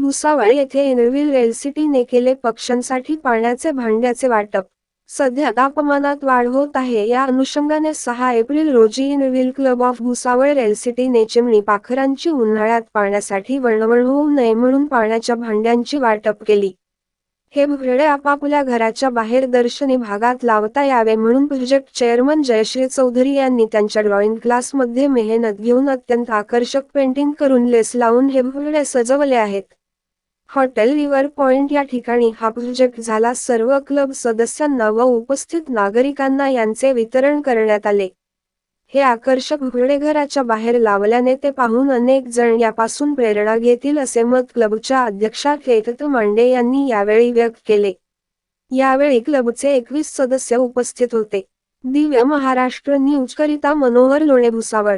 भुसावळ येथे एनव्हील रेलसिटीने केले पक्ष्यांसाठी पाण्याचे भांड्याचे वाटप. सध्या तापमानात वाढ होत आहे. या अनुषंगाने सहा एप्रिल रोजी Inner Wheel club of Bhusawal रेलसिटीने चिमणी पाखरांची उन्हाळ्यात पाण्यासाठी वळवळ होऊ नये म्हणून पाण्याच्या भांड्यांची वाटप केली. हे भुरडे आपापल्या घराच्या बाहेर दर्शनी भागात लावता यावे म्हणून प्रोजेक्ट चेअरमन जयश्री चौधरी यांनी त्यांच्या ड्रॉइंग क्लासमध्ये मेहनत घेऊन अत्यंत आकर्षक पेंटिंग करून लेस लावून हे भुरडे सजवले आहेत. हॉटेल रिव्हर पॉइंट या ठिकाणी हा प्रोजेक्ट झाला. सर्व क्लब सदस्यांना व उपस्थित नागरिकांना यांचे वितरण करण्यात आले. हे आकर्षक घराच्या बाहेर लावल्याने ते पाहून अनेक जण यापासून प्रेरणा घेतील असे मत क्लबच्या अध्यक्षा केतत मांडे यांनी यावेळी व्यक्त केले. यावेळी क्लबचे एकवीस सदस्य उपस्थित होते. दिव्य महाराष्ट्र न्यूज करिता मनोहर लोणे भुसावळ